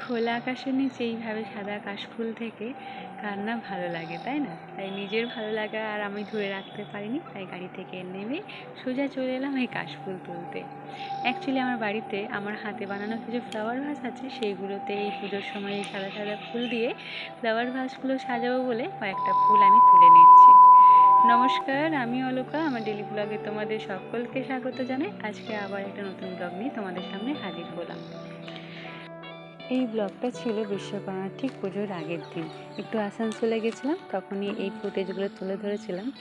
খোলা আকাশের নিচে এইভাবে সাদা কাশফুল থেকে কার না ভালো লাগে, তাই না? তাই নিজের ভালো লাগা আর আমি ধরে রাখতে পারিনি, তাই গাড়ি থেকে নেমে সোজা চলে এলাম এই কাশফুল তুলতে। অ্যাকচুয়ালি আমার বাড়িতে আমার হাতে বানানো কিছু ফ্লাওয়ার ভাস আছে, সেইগুলোতে এই পুজোর সময় এই সাদা সাদা ফুল দিয়ে ফ্লাওয়ার ভাসগুলো সাজাবো বলে কয়েকটা ফুল আমি তুলে নিচ্ছি। নমস্কার, আমি অলকা, আমার ডেলি ব্লগে তোমাদের সকলকে স্বাগত জানাই। আজকে আবার একটা নতুন ব্লগ নিয়ে তোমাদের সামনে হাজির হলাম। এই ব্লগটা ছিল বিশ্বকর্মার ঠিক পুজোর আগের দিন। একটু আসানসোলে গেছিলাম, তখনই এই ফুটেজগুলো তুলে ধরেছিলাম।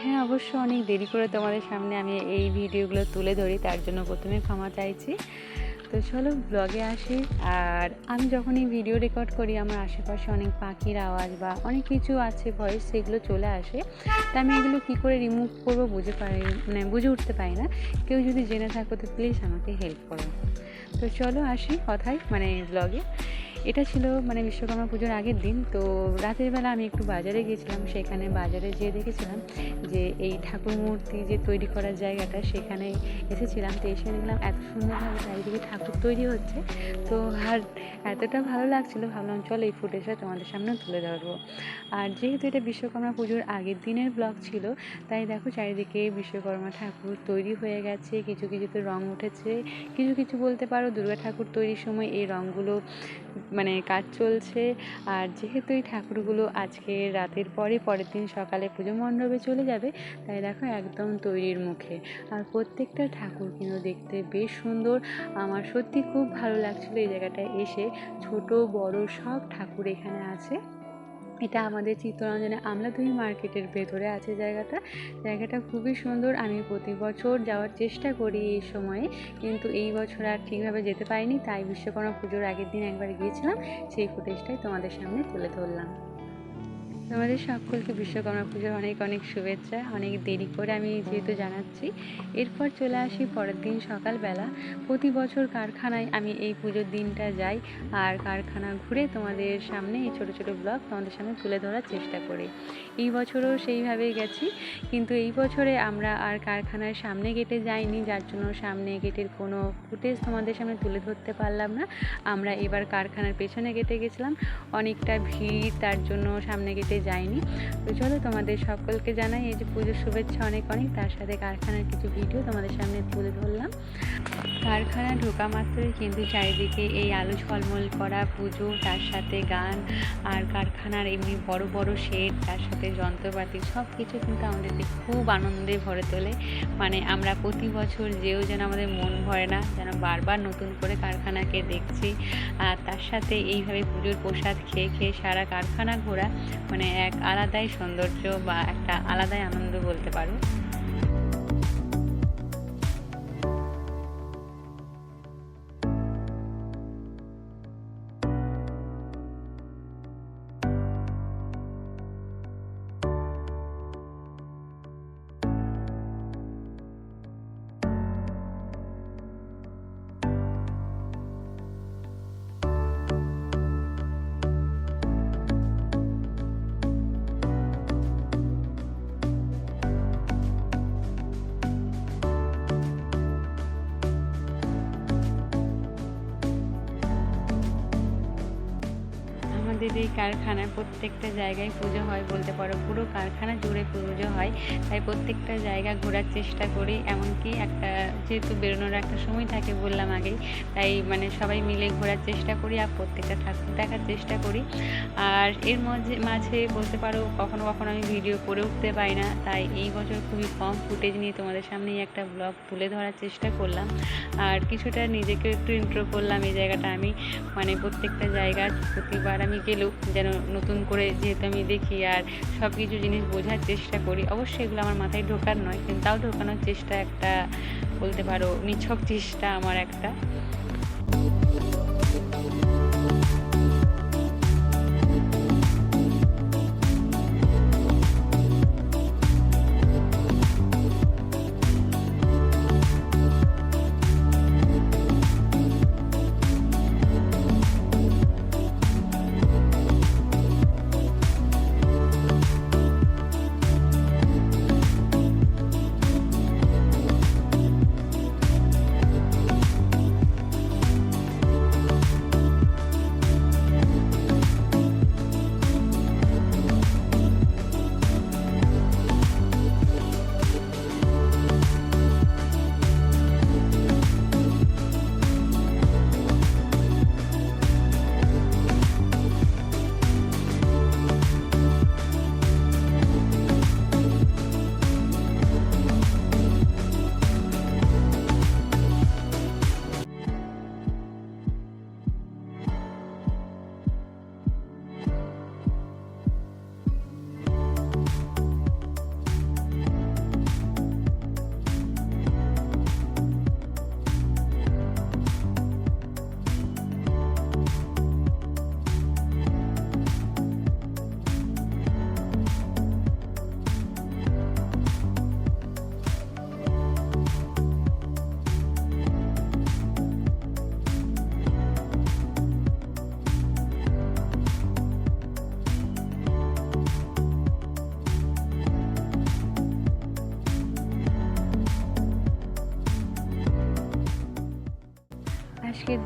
হ্যাঁ অবশ্য অনেক দেরি করে তোমাদের সামনে আমি এই ভিডিওগুলো তুলে ধরি, তার জন্য প্রথমে ক্ষমা চাইছি। তো চলো ব্লগে আসি, আর আমি যখন এই ভিডিও রেকর্ড করি, আমার আশেপাশে অনেক পাখির আওয়াজ বা অনেক কিছু আছে ভয়েস সেগুলো চলে আসে। তা আমি এগুলো কী করে রিমুভ করব বুঝে পারি মানে বুঝে উঠতে পারি না। কেউ যদি জেনে থাকো, তো প্লিজ আমাকে হেল্প করো। তো চলো আসি কথায় মানে ব্লগে এটা ছিল মানে বিশ্বকর্মা পুজোর আগের দিন, তো রাতের বেলা আমি একটু বাজারে গিয়েছিলাম, সেখানে বাজারে যেয়ে দেখেছিলাম যে এই ঠাকুর মূর্তি যে তৈরি করার জায়গাটা, সেখানে এসেছিলাম, তো এসে দেখলাম এত সুন্দরভাবে চারিদিকে ঠাকুর তৈরি হচ্ছে। তো আর এতটা ভালো লাগছিল, ভাবলাম চল এই ফুটেজটা তোমাদের সামনে তুলে ধরবো। আর যেহেতু এটা বিশ্বকর্মা পুজোর আগের দিনের ব্লগ ছিল, তাই দেখো চারিদিকে বিশ্বকর্মা ঠাকুর তৈরি হয়ে গেছে, কিছু কিছুতে রং উঠেছে। কিছু কিছু বলতে পারো, দুর্গা ঠাকুর তৈরির সময় এই রঙগুলো মানে কাজ চলছে। আর যেহেতু এই ঠাকুরগুলো আজকে রাতের পরে, পরের দিন সকালে পুজো মণ্ডপে চলে যাবে, তাই দেখো একদম তৈরির মুখে। আর প্রত্যেকটা ঠাকুর কিন্তু দেখতে বেশ সুন্দর। আমার সত্যি খুব ভালো লাগছিল এই জায়গাটায় এসে। ছোট, বড় সব ঠাকুর এখানে আছে। এটা আমাদের চিত্তরঞ্জনে। আমলাধুই মার্কেটের ভেতরে আছে জায়গাটা। জায়গাটা খুবই সুন্দর। আমি প্রতি বছর যাওয়ার চেষ্টা করি এই সময়ে। কিন্তু এই বছর আর ঠিকভাবে যেতে পারিনি। তাই বিশ্বকর্মা পুজোর আগের দিন একবার গিয়েছিলাম। সেই ফুটেজটাই তোমাদের সামনে তুলে ধরলাম। তোমাদের সকলকে বিশ্বকর্মা পুজোর অনেক অনেক শুভেচ্ছা, অনেক দেরি করে আমি যেহেতু জানাচ্ছি, এরপর চলে আসি পরের দিন সকালবেলা। প্রতি বছর কারখানায় আমি এই পুজোর দিনটা যাই আর কারখানা ঘুরে তোমাদের সামনে এই ছোটো ছোটো ব্লগ তোমাদের সামনে তুলে ধরার চেষ্টা করি। এই বছরও সেইভাবেই গেছি, কিন্তু এই বছরে আমরা আর কারখানার সামনে গেটে যাইনি, যার জন্য সামনে গেটের কোনো ফুটেজ তোমাদের সামনে তুলে ধরতে পারলাম না। আমরা এবার কারখানার পেছনে গেটে গেছিলাম, অনেকটা ভিড়, তার জন্য সামনে গেটে যাইনি। তো চলো তোমাদের সকলকে জানাই এই যে পুজোর শুভেচ্ছা অনেক অনেক। তার সাথে কারখানার কিছু ভিডিও তোমাদের সামনে তুলে ধরলাম। কারখানা ঢোকা মাত্রই কিন্তু চারিদিকে এই আলো ঝলমল করা, পুজো, তার সাথে গান আর কারখানার এমনি বড় বড় শেড, তার সাথে যন্ত্রপাতি সব কিছু কিন্তু আমাদেরকে খুব আনন্দে ভরে তোলে। মানে আমরা প্রতি বছর যেও যেন আমাদের মন ভরে না, যেন বারবার নতুন করে কারখানাকে দেখছি। আর তার সাথে এইভাবে পুজোর প্রসাদ খেয়ে খেয়ে সারা কারখানা ঘোরা মানে এক আলাদাই সৌন্দর্য বা একটা আলাদাই আনন্দ বলতে পারো। কারখানায় প্রত্যেকটা জায়গায় পুজো হয় বলতে পারো। পুরো কারখানা জুড়ে পুজো হয়। তাই প্রত্যেকটা জায়গা ঘোরার চেষ্টা করি। এমনকি একটা যেহেতু বেরোনোর একটা সময় থাকে বললাম আগেই তাই মানে সবাই মিলে ঘোরার চেষ্টা করি আর প্রত্যেকটা ঠাকুর দেখার চেষ্টা করি। আর এর মাঝে মাঝে বলতে পারো কখনো কখনো আমি ভিডিও করে উঠতে পারি না। তাই এই বছর খুবই কম ফুটেজ নিয়ে তোমাদের সামনেই একটা ব্লগ তুলে ধরার চেষ্টা করলাম। আর কিছুটা নিজেকে একটু ইন্ট্রো করলাম। এই জায়গাটা আমি মানে প্রত্যেকটা জায়গা প্রতিবার আমি গেলেও যেন নতুন করে যেহেতু আমি দেখি আর সব কিছু জিনিস বোঝার চেষ্টা করি, অবশ্যই এগুলো আমার মাথায় ঢোকার নয়, কিন্তু তাও ঢোকানোর চেষ্টা একটা বলতে পারো, নিছক চেষ্টা আমার একটা।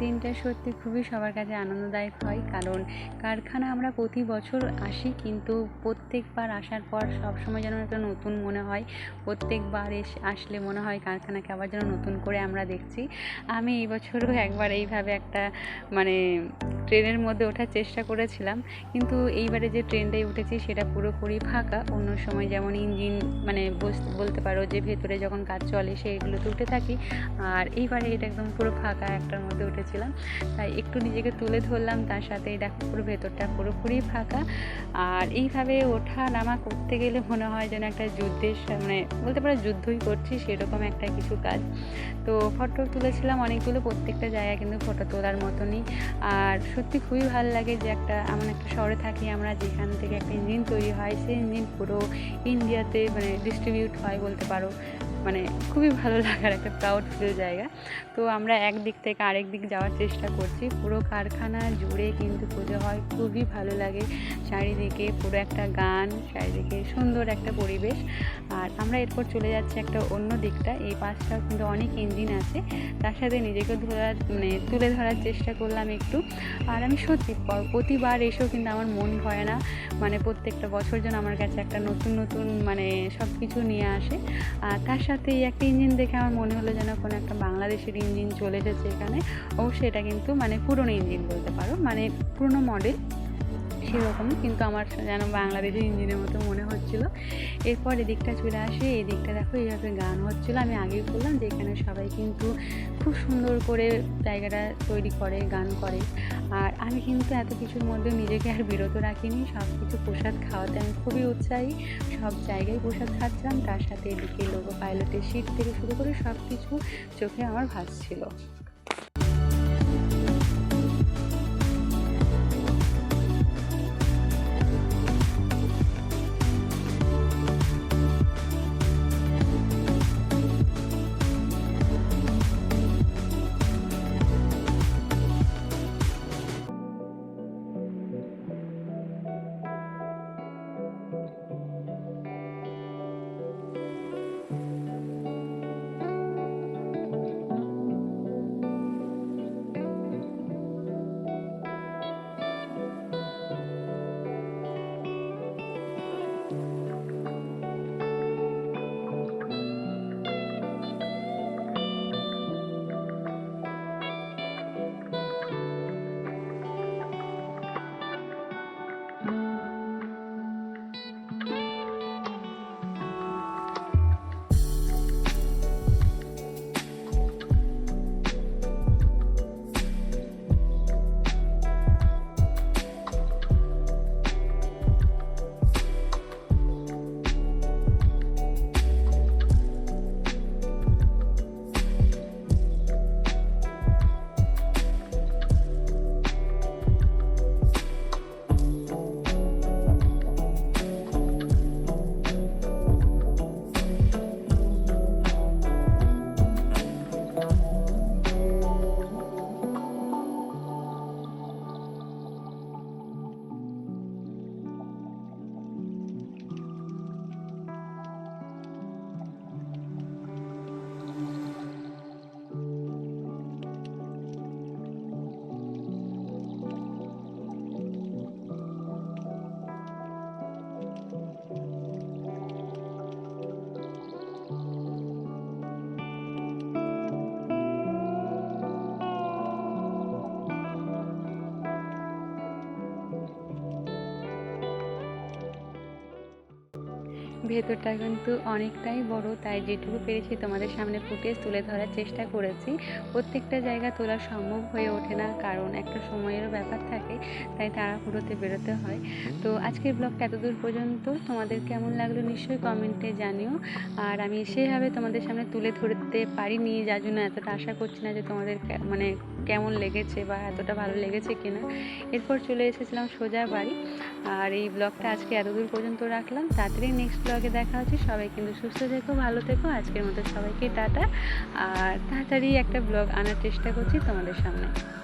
দিনটা সত্যি খুবই সবার কাছে আনন্দদায়ক হয়, কারণ কারখানা আমরা প্রতি বছর আসি কিন্তু প্রত্যেকবার আসার পর সবসময় যেন একটা নতুন মনে হয়। প্রত্যেকবার এসে, আসলে মনে হয় কারখানাকে আবার যেন নতুন করে আমরা দেখছি। আমি এই বছরও একবার এইভাবে একটা মানে ট্রেনের মধ্যে ওঠার চেষ্টা করেছিলাম কিন্তু এইবারে যে ট্রেনটায় উঠেছি সেটা পুরোপুরি ফাঁকা। অন্য সময় যেমন ইঞ্জিন মানে বলতে পারো যে ভেতরে যখন কাজ চলে সেগুলোতে উঠে থাকি। আর এইবারে এটা একদম পুরো ফাঁকা একটার মধ্যে উঠেছিলাম। তাই একটু নিজেকে তুলে ধরলাম, তার সাথে দেখো পুরো ভেতরটা পুরোপুরি ফাঁকা। আর এইভাবে ওঠা নামা করতে গেলে মনে হয় যেন একটা যুদ্ধের মানে বলতে পারো যুদ্ধই করছি, সেরকম একটা কিছু কাজ। তো ফটো তুলেছিলাম অনেকগুলো প্রত্যেকটা জায়গা কিন্তু ফটো তোলার মতনই। আর সত্যি খুবই ভালো লাগে যে একটা, এমন একটা শহরে থাকি আমরা যেখান থেকে একটা ইঞ্জিন তৈরি হয়, সেই ইঞ্জিন পুরো ইন্ডিয়াতে মানে ডিস্ট্রিবিউট হয় বলতে পারো। মানে খুবই ভালো লাগার একটা প্রাউড ফিল জায়গা। তো আমরা এক দিক থেকে আরেক দিক যাওয়ার চেষ্টা করছি। পুরো কারখানা জুড়ে কিন্তু পুজো হয়, খুবই ভালো লাগে। চারিদিকে পুরো একটা গান, চারিদিকে সুন্দর একটা পরিবেশ। আর আমরা এরপর চলে যাচ্ছি একটা অন্য দিকটা। এই পাশটাও কিন্তু অনেক ইঞ্জিন আছে। তার সাথে নিজেকে ধরার মানে তুলে ধরার চেষ্টা করলাম একটু। আর আমি সত্যি প্রতিবার এসেও কিন্তু আমার মন ভয় না। মানে প্রত্যেকটা বছর যেন আমার কাছে একটা নতুন নতুন মানে সব কিছু নিয়ে আসে। আর তার সাথে এই একটা ইঞ্জিন দেখে আমার মনে হলো যেন কোনো একটা বাংলাদেশের ইঞ্জিন চলে এসেছে এখানে। অবশ্যই এটা কিন্তু মানে পুরনো ইঞ্জিন বলতে পারো মানে পুরনো মডেল সেরকমই কিন্তু আমার যেন বাংলাদেশের ইঞ্জিনের মতো মনে হচ্ছিল। এরপর এদিকটা চলে আসে, এদিকটা দেখো এইভাবে গান হচ্ছিল। আমি আগেই বললাম যে এখানে সবাই কিন্তু খুব সুন্দর করে জায়গাটা তৈরি করে, গান করে। আর আমি কিন্তু এত কিছুর মধ্যে নিজেকে আর বিরত রাখিনি। সব কিছু প্রসাদ খাওয়াতে আমি খুবই উৎসাহী। সব জায়গায় প্রসাদ খাচ্ছিলাম। তার সাথে এদিকে লোগো পাইলটের সিট থেকে শুরু করে সব কিছু চোখে আমার ভাসছিল। ভেতরটা কিন্তু অনেকটাই বড়, তাই যেটুকু পেরেছি তোমাদের সামনে ফুটেজ তুলে ধরার চেষ্টা করেছি। প্রত্যেকটা জায়গা তোলা সম্ভব হয়ে ওঠে না, কারণ একটা সময়েরও ব্যাপার থাকে, তাই তাড়াহুড়োতে বেরোতে হয়। তো আজকের ব্লগটা এতদূর পর্যন্ত, তোমাদের কেমন লাগল নিশ্চয়ই কমেন্টে জানিও। আর আমি সেভাবে তোমাদের সামনে তুলে ধরতে পারিনি, যার জন্য এতটা আশা করছি না যে তোমাদের মানে কেমন লেগেছে বা এতটা ভালো লেগেছে কিনা এরপর চলে এসেছিলাম সোজা বাড়ি। আর এই ব্লগটা আজকে এতদূর পর্যন্ত রাখলাম। তাড়াতাড়ি নেক্সট ব্লগে দেখা হচ্ছে। সবাই কিন্তু সুস্থ থেকো, ভালো থেকো। আজকের মতো সবাইকে টাটা। আর তাড়াতাড়ি একটা ব্লগ আনার চেষ্টা করছি তোমাদের সামনে।